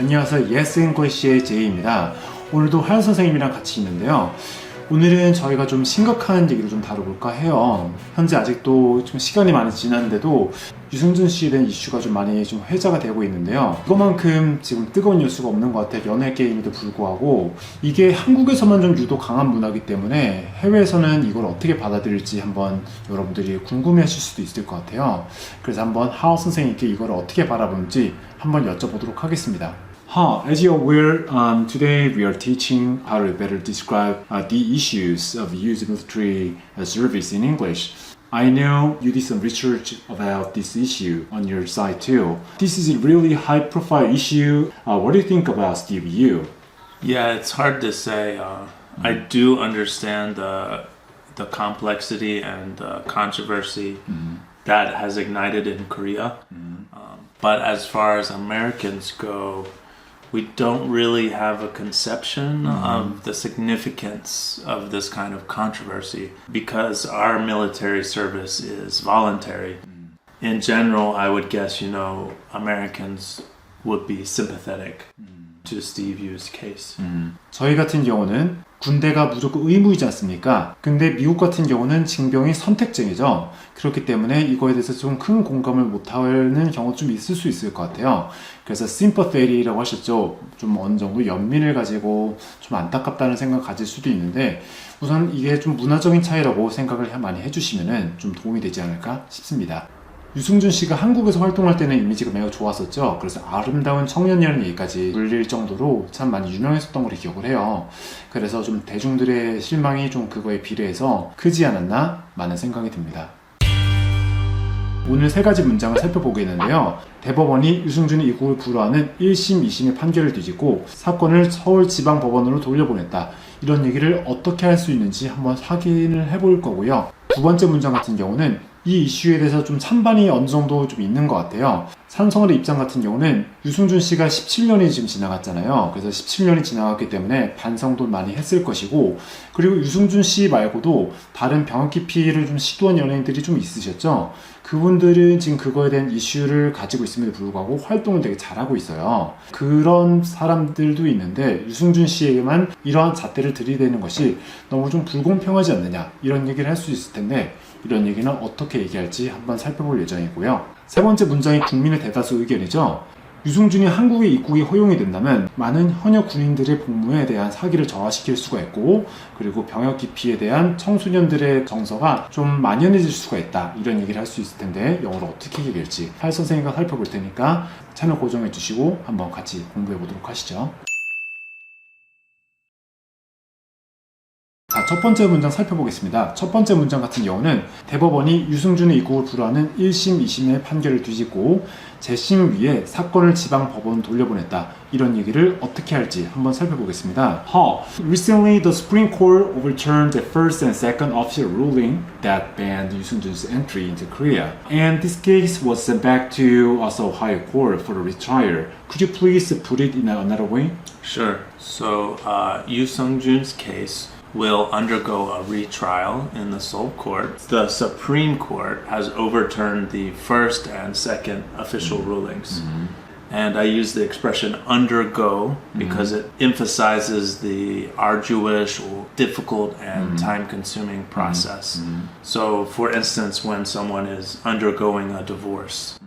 안녕하세요. 예스앤고시의 제이입니다. 오늘도 하연 선생님이랑 같이 있는데요. 오늘은 저희가 좀 심각한 얘기를 좀 다뤄볼까 해요. 현재 아직도 좀 시간이 많이 지났는데도 유승준 씨에 대한 이슈가 좀 많이 좀 회자가 되고 있는데요. 그만큼 지금 뜨거운 뉴스가 없는 것 같아요. 연애 게임에도 불구하고 이게 한국에서만 좀 유독 강한 문화이기 때문에 해외에서는 이걸 어떻게 받아들일지 한번 여러분들이 궁금해하실 수도 있을 것 같아요. 그래서 한번 하우 선생님께 이걸 어떻게 바라보는지 한번 여쭤보도록 하겠습니다. Ha, as you're aware, um, today we are teaching how to better describe uh, the issues of youth military uh, service in English. I know you did some research about this issue on your site too. This is a really high profile issue. Uh, what do you think about Steve Yu? Yeah, it's hard to say. Uh, I do understand the the complexity and the controversy that has ignited in Korea. Um, but as far as Americans go, we don't really have a conception of the significance of this kind of controversy because our military service is voluntary. In general, I would guess, you know, Americans would be sympathetic to Steve Yu's case. 저희 같은 경우는 군대가 무조건 의무이지 않습니까? 근데 미국 같은 경우는 징병이 선택적이죠. 그렇기 때문에 이거에 대해서 좀 큰 공감을 못하는 경우도 좀 있을 수 있을 것 같아요. 그래서 sympathe라고 하셨죠. 좀 어느 정도 연민을 가지고 좀 안타깝다는 생각 가질 수도 있는데 우선 이게 좀 문화적인 차이라고 생각을 많이 해주시면 좀 도움이 되지 않을까 싶습니다. 유승준 씨가 한국에서 활동할 때는 이미지가 매우 좋았었죠. 그래서 아름다운 청년이라는 얘기까지 불릴 정도로 참 많이 유명했었던 걸로 기억을 해요. 그래서 좀 대중들의 실망이 좀 그거에 비례해서 크지 않았나 많은 생각이 듭니다. 오늘 세 가지 문장을 살펴보겠는데요. 대법원이 유승준의 입국을 불허하는 1심, 2심의 판결을 뒤집고 사건을 서울지방법원으로 돌려보냈다. 이런 얘기를 어떻게 할 수 있는지 한번 확인을 해볼 거고요. 두 번째 문장 같은 경우는 이 이슈에 대해서 좀 찬반이 어느 정도 좀 있는 것 같아요. 산성의 입장 같은 경우는 유승준 씨가 17년이 지금 지나갔잖아요. 그래서 17년이 지나갔기 때문에 반성도 많이 했을 것이고, 그리고 유승준 씨 말고도 다른 병역 기피를 좀 시도한 연예인들이 좀 있으셨죠. 그분들은 지금 그거에 대한 이슈를 가지고 있음에도 불구하고 활동을 되게 잘하고 있어요. 그런 사람들도 있는데 유승준 씨에게만 이러한 잣대를 들이대는 것이 너무 좀 불공평하지 않느냐 이런 얘기를 할 수 있을 텐데 이런 얘기는 어떻게 얘기할지 한번 살펴볼 예정이고요. 세 번째 문장이 국민의 대다수 의견이죠. 유승준이 한국에 입국이 허용이 된다면 많은 현역 군인들의 복무에 대한 사기를 저하시킬 수가 있고 그리고 병역 기피에 대한 청소년들의 정서가 좀 만연해질 수가 있다 이런 얘기를 할 수 있을 텐데 영어로 어떻게 얘기할지 할 선생님과 살펴볼 테니까 채널 고정해 주시고 한번 같이 공부해 보도록 하시죠. 자, 첫 번째 문장 살펴보겠습니다. 첫 번째 문장 같은 경우는 대법원이 유승준의 입국을 불허하는 1심, 2심의 판결을 뒤집고 재심 위에 사건을 지방 법원 돌려보냈다. 이런 얘기를 어떻게 할지 한번 살펴보겠습니다. How? Recently, the Supreme Court overturned the first and second official ruling that banned 유승준's entry into Korea. And this case was sent back to uh, Seoul High Court for a retrial. Could you please put it in another way? Sure. So, uh, Yu Sung Jun's case will undergo a retrial in the Seoul court. The Supreme Court has overturned the first and second official mm-hmm. rulings. Mm-hmm. And I use the expression undergo mm-hmm. because it emphasizes the arduous or difficult and time consuming process. So, for instance, when someone is undergoing a divorce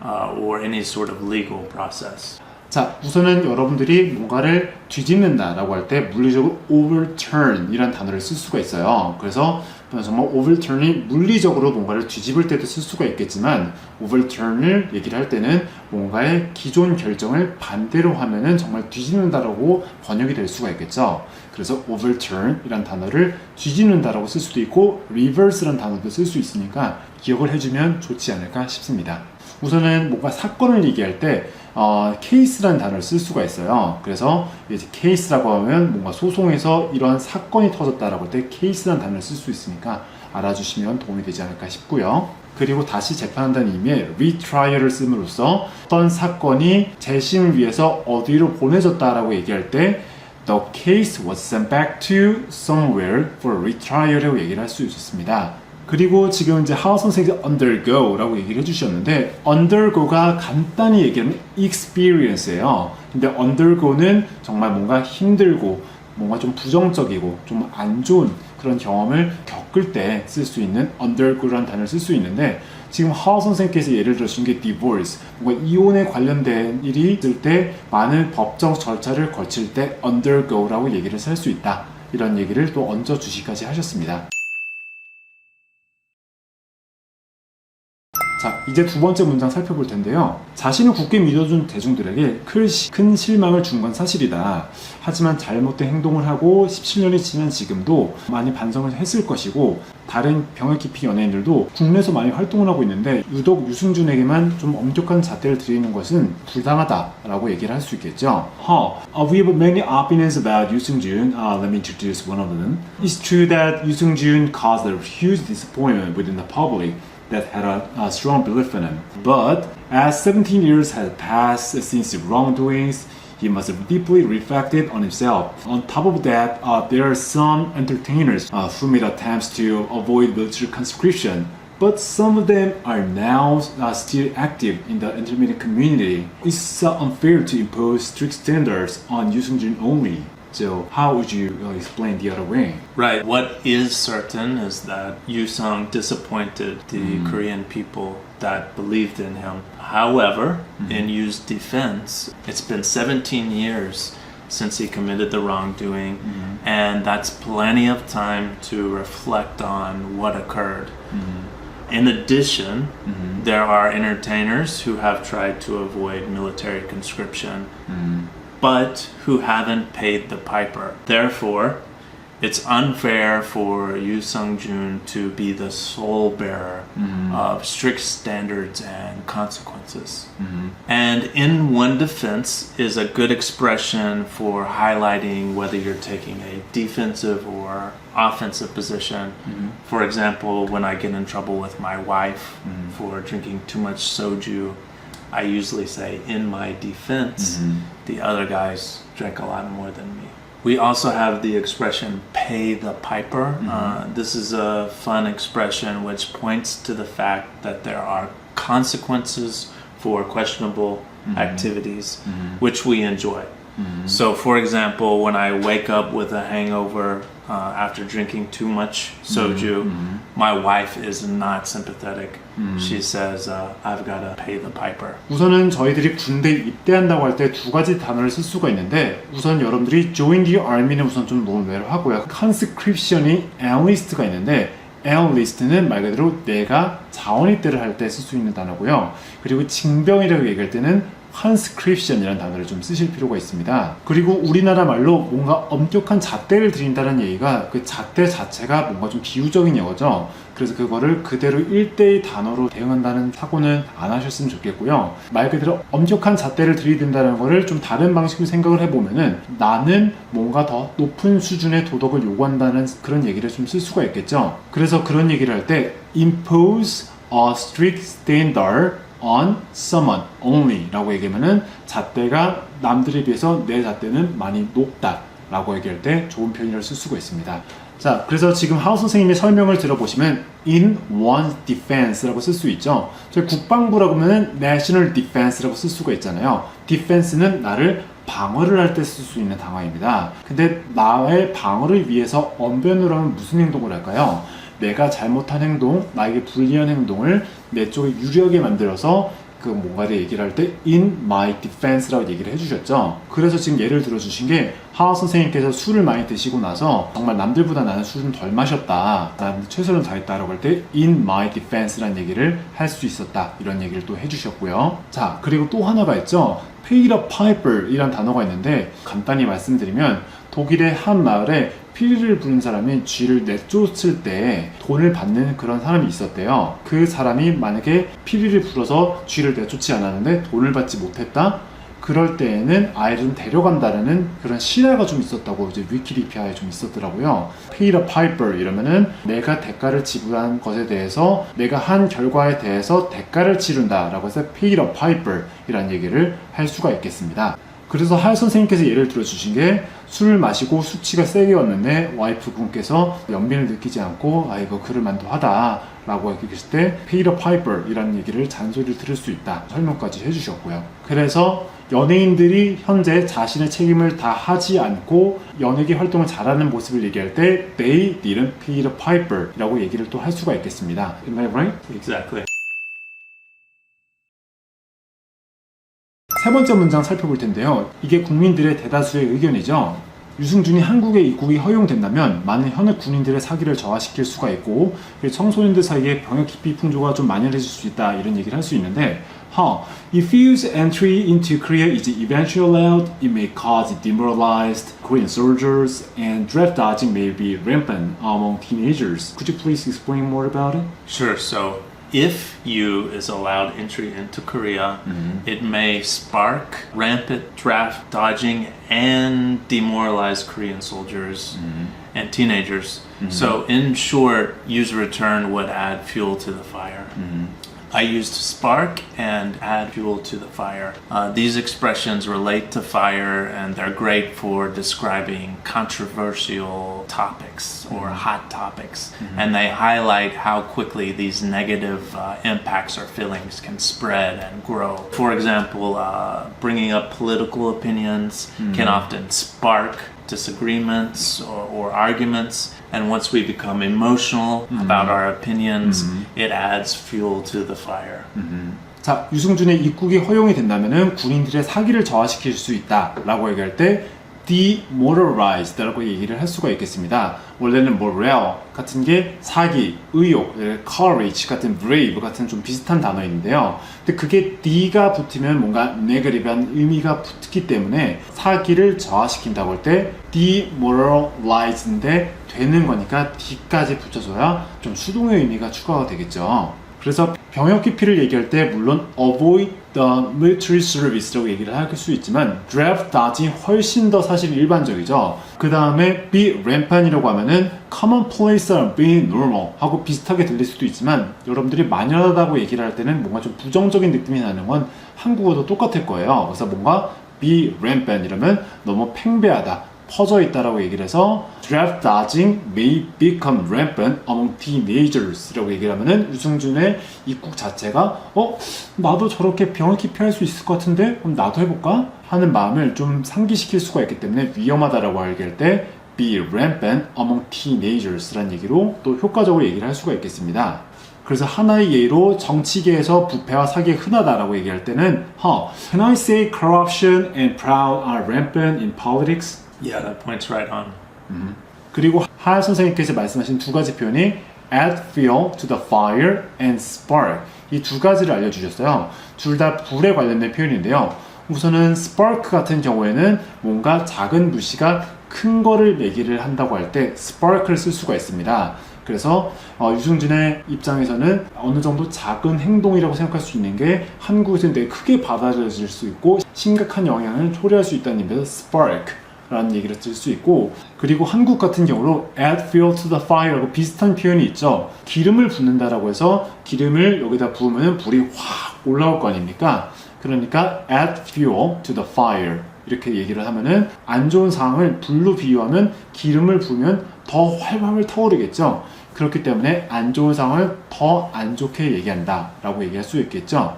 uh, or any sort of legal process. 자, 우선은 여러분들이 뭔가를 뒤집는다라고 할 때 물리적으로 overturn 이란 단어를 쓸 수가 있어요. 그래서 정말 overturn이 물리적으로 뭔가를 뒤집을 때도 쓸 수가 있겠지만 overturn을 얘기를 할 때는 뭔가의 기존 결정을 반대로 하면은 정말 뒤집는다라고 번역이 될 수가 있겠죠. 그래서 overturn 이란 단어를 뒤집는다라고 쓸 수도 있고 reverse란 단어도 쓸 수 있으니까 기억을 해주면 좋지 않을까 싶습니다. 우선은 뭔가 사건을 얘기할 때 어, 케이스라는 단어를 쓸 수가 있어요. 그래서 이제 케이스라고 하면 뭔가 소송에서 이러한 사건이 터졌다라고 할 때 케이스라는 단어를 쓸 수 있으니까 알아주시면 도움이 되지 않을까 싶고요. 그리고 다시 재판한다는 의미의 retrial을 씀으로써 어떤 사건이 재심을 위해서 어디로 보내졌다라고 얘기할 때 The case was sent back to somewhere for retrial이라고 얘기를 할 수 있습니다. 그리고 지금 이제 하우 선생님이 undergo라고 얘기를 해주셨는데 undergo가 간단히 얘기하면 experience예요. 근데 undergo는 정말 뭔가 힘들고 뭔가 좀 부정적이고 좀 안 좋은 그런 경험을 겪을 때 쓸 수 있는 undergo라는 단어를 쓸 수 있는데 지금 하우 선생님께서 예를 들어주신 게 divorce 뭔가 이혼에 관련된 일이 있을 때 많은 법적 절차를 거칠 때 undergo라고 얘기를 할수 있다 이런 얘기를 또 얹어 주시까지 하셨습니다. 자, 이제 두 번째 문장 살펴볼 텐데요. 자신을 굳게 믿어준 대중들에게 큰, 실망을 준 건 사실이다. 하지만 잘못된 행동을 하고 17년이 지난 지금도 많이 반성을 했을 것이고, 다른 병역 기피 연예인들도 국내에서 많이 활동을 하고 있는데, 유독 유승준에게만 좀 엄격한 잣대를 드리는 것은 불당하다라고 얘기를 할 수 있겠죠. Huh. Uh, we have many opinions about Seung-jun. Uh, let me introduce one of them. It's true that Seung-jun caused a huge disappointment within the public. That had a, a strong belief in him. But as 17 years had passed since the wrongdoings, he must have deeply reflected on himself. On top of that, uh, there are some entertainers uh, who made attempts to avoid military conscription. But some of them are now uh, still active in the intermediate community. It's uh, unfair to impose strict standards on Yoo Seung-jun only. So how would you uh, explain the other way? Right. What is certain is that Yu Sung disappointed the mm. Korean people that believed in him. However, mm-hmm. in Yu's defense, it's been 17 years since he committed the wrongdoing, mm-hmm. and that's plenty of time to reflect on what occurred. Mm-hmm. In addition, there are entertainers who have tried to avoid military conscription, but who haven't paid the piper. Therefore, it's unfair for Yu Sung Jun to be the sole bearer mm-hmm. of strict standards and consequences. Mm-hmm. And in one defense is a good expression for highlighting whether you're taking a defensive or offensive position. Mm-hmm. For example, when I get in trouble with my wife for drinking too much soju, I usually say, in my defense, mm-hmm. the other guys drank a lot more than me. We also have the expression pay the piper. Mm-hmm. Uh, this is a fun expression which points to the fact that there are consequences for questionable mm-hmm. activities, which we enjoy. So, for example, when I wake up with a hangover uh, after drinking too much soju, my wife is not sympathetic. She says, uh, I've got to pay the piper. 우선은 저희들이 군대에 입대한다고 할 때 두 가지 단어를 쓸 수가 있는데 우선 여러분들이 join the army는 우선 좀 논외로 하고요. conscription이 enlist가 있는데 enlist는 말 그대로 내가 자원입대를 할 때 쓸 수 있는 단어고요. 그리고 징병이라고 얘기할 때는 conscription이라는 단어를 좀 쓰실 필요가 있습니다. 그리고 우리나라 말로 뭔가 엄격한 잣대를 드린다는 얘기가 그 잣대 자체가 뭔가 좀 비유적인 영어죠. 그래서 그거를 그대로 일대의 단어로 대응한다는 사고는 안 하셨으면 좋겠고요. 말 그대로 엄격한 잣대를 들이댄다는 거를 좀 다른 방식으로 생각을 해보면은 나는 뭔가 더 높은 수준의 도덕을 요구한다는 그런 얘기를 좀 쓸 수가 있겠죠. 그래서 그런 얘기를 할 때 impose a strict standard on someone only 라고 얘기하면은 잣대가 남들에 비해서 내 잣대는 많이 높다 라고 얘기할 때 좋은 표현이라고 쓸 수가 있습니다. 자, 그래서 지금 하우 선생님의 설명을 들어보시면 in one's defense라고 쓸 수 있죠. 저희 국방부라고 하면은 national defense라고 쓸 수가 있잖아요. defense는 나를 방어를 할 때 쓸 수 있는 단어입니다. 근데 나의 방어를 위해서 언변으로 하면 무슨 행동을 할까요? 내가 잘못한 행동, 나에게 불리한 행동을 내 쪽에 유리하게 만들어서 그 뭔가를 얘기를 할 때 in my defense라고 얘기를 해주셨죠. 그래서 지금 예를 들어주신 게 하하 선생님께서 술을 많이 드시고 나서 정말 남들보다 나는 술은 덜 마셨다, 나는 최선을 다했다라고 할 때 in my defense라는 얘기를 할 수 있었다 이런 얘기를 또 해주셨고요. 자 그리고 또 하나가 있죠. the piper이란 단어가 있는데 간단히 말씀드리면 독일의 한 마을에 피리를 부는 사람이 쥐를 내쫓을 때 돈을 받는 그런 사람이 있었대요. 그 사람이 만약에 피리를 불어서 쥐를 내쫓지 않았는데 돈을 받지 못했다? 그럴 때에는 아이를 좀 데려간다라는 그런 실화가 좀 있었다고 이제 위키리피아에 좀 있었더라고요. Pay the piper 이러면은 내가 대가를 지불한 것에 대해서 내가 한 결과에 대해서 대가를 치른다라고 해서 Pay the piper 이라는 얘기를 할 수가 있겠습니다. 그래서 하야 선생님께서 예를 들어 주신 게 술을 마시고 수치가 세게 왔는데 와이프 분께서 연민을 느끼지 않고 아 이거 그럴 만도 하다 라고 얘기했을 때 페이더 파이퍼이라는 얘기를 잔소리를 들을 수 있다 설명까지 해주셨고요 그래서 연예인들이 현재 자신의 책임을 다 하지 않고 연예계 활동을 잘하는 모습을 얘기할 때 they didn't pay the piper 이라고 얘기를 또 할 수가 있겠습니다 Am I right? Exactly. 세 번째 문장 살펴볼 텐데요. 이게 국민들의 대다수의 의견이죠. 유승준이 한국에 입국이 허용된다면 많은 현역 군인들의 사기를 저하시킬 수가 있고 청소년들 사이에 병역 기피 풍조가 좀 만연해질 수 있다 이런 얘기를 할 수 있는데 huh, if you's entry into Korea is eventually allowed, it may cause demoralized Korean soldiers and draft dodging may be rampant among teenagers. Could you please explain more about it? Sure. So, if you is allowed entry into Korea, mm-hmm. it may spark rampant draft dodging and demoralize Korean soldiers mm-hmm. and teenagers. Mm-hmm. So, in short, use return would add fuel to the fire. I used spark and add fuel to the fire. Uh, these expressions relate to fire and they're great for describing controversial topics or hot topics. And they highlight how quickly these negative uh, impacts or feelings can spread and grow. For example, uh, bringing up political opinions can often spark disagreements or, or arguments. And once we become emotional about our opinions, it adds fuel to the fire. 자, 유승준의 입국이 허용이 된다면은 군인들의 사기를 저하시킬 수 있다라고 얘기할 때 demoralized라고 얘기를 할 수가 있겠습니다. 원래는 morale 같은 게 사기, 의욕, courage 같은 brave 같은 좀 비슷한 단어인데요. 근데 그게 d가 붙으면 뭔가 negative한 의미가 붙기 때문에 사기를 저하시킨다고 할 때 demoralize인데 되는 거니까 d까지 붙여줘야 좀 수동의 의미가 추가가 되겠죠. 그래서 병역 기피를 얘기할 때 물론 avoid the military service라고 얘기를 할 수 있지만 draft dodging 훨씬 더 사실 일반적이죠. 그 다음에 be rampant이라고 하면은 commonplace or be normal 하고 비슷하게 들릴 수도 있지만 여러분들이 만연하다고 얘기를 할 때는 뭔가 좀 부정적인 느낌이 나는 건 한국어도 똑같을 거예요. 그래서 뭔가 be rampant 이러면 너무 팽배하다. 퍼져 있다라고 얘기를 해서 draft dodging may become rampant among teenagers라고 얘기를 하면은 유승준의 입국 자체가 어 나도 저렇게 병을 기피할 수 있을 것 같은데 그럼 나도 해볼까 하는 마음을 좀 상기시킬 수가 있기 때문에 위험하다라고 얘기할 때 be rampant among teenagers라는 얘기로 또 효과적으로 얘기를 할 수가 있겠습니다. 그래서 하나의 예로 정치계에서 부패와 사기가 흔하다라고 얘기할 때는 huh, Can I say corruption and fraud are rampant in politics? Yeah, that point's right on. 그리고 하야 선생님께서 말씀하신 두 가지 표현이 add fuel to the fire and spark 이 두 가지를 알려주셨어요. 둘 다 불에 관련된 표현인데요. 우선은 spark 같은 경우에는 뭔가 작은 불씨가 큰 거를 얘기를 한다고 할 때 spark를 쓸 수가 있습니다. 그래서 어, 유승준의 입장에서는 어느 정도 작은 행동이라고 생각할 수 있는 게 한국에서는 되게 크게 받아들여질 수 있고 심각한 영향을 초래할 수 있다는 의미에서 spark 라는 얘기를 쓸 수 있고 그리고 한국 같은 경우로 add fuel to the fire라고 비슷한 표현이 있죠. 기름을 붓는다라고 해서 기름을 여기다 부으면 불이 확 올라올 거 아닙니까? 그러니까 add fuel to the fire. 이렇게 얘기를 하면은 안 좋은 상황을 불로 비유하면 기름을 부으면 더 활활 타오르겠죠. 그렇기 때문에 안 좋은 상황을 더 안 좋게 얘기한다 라고 얘기할 수 있겠죠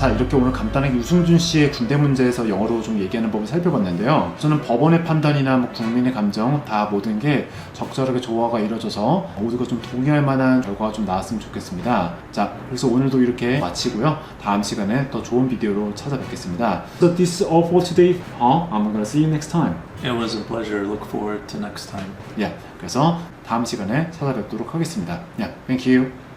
자 이렇게 오늘 간단하게 유승준 씨의 군대 문제에서 영어로 좀 얘기하는 법을 살펴봤는데요. 저는 법원의 판단이나 뭐 국민의 감정 다 모든 게 적절하게 조화가 이루어져서 모두가 좀 동의할 만한 결과가 좀 나왔으면 좋겠습니다. 자 그래서 오늘도 이렇게 마치고요. 다음 시간에 더 좋은 비디오로 찾아뵙겠습니다. So this is all for today. 어, I'm gonna see you next time. It was a pleasure. Look forward to next time. 예, 그래서 다음 시간에 찾아뵙도록 하겠습니다. 예, thank you.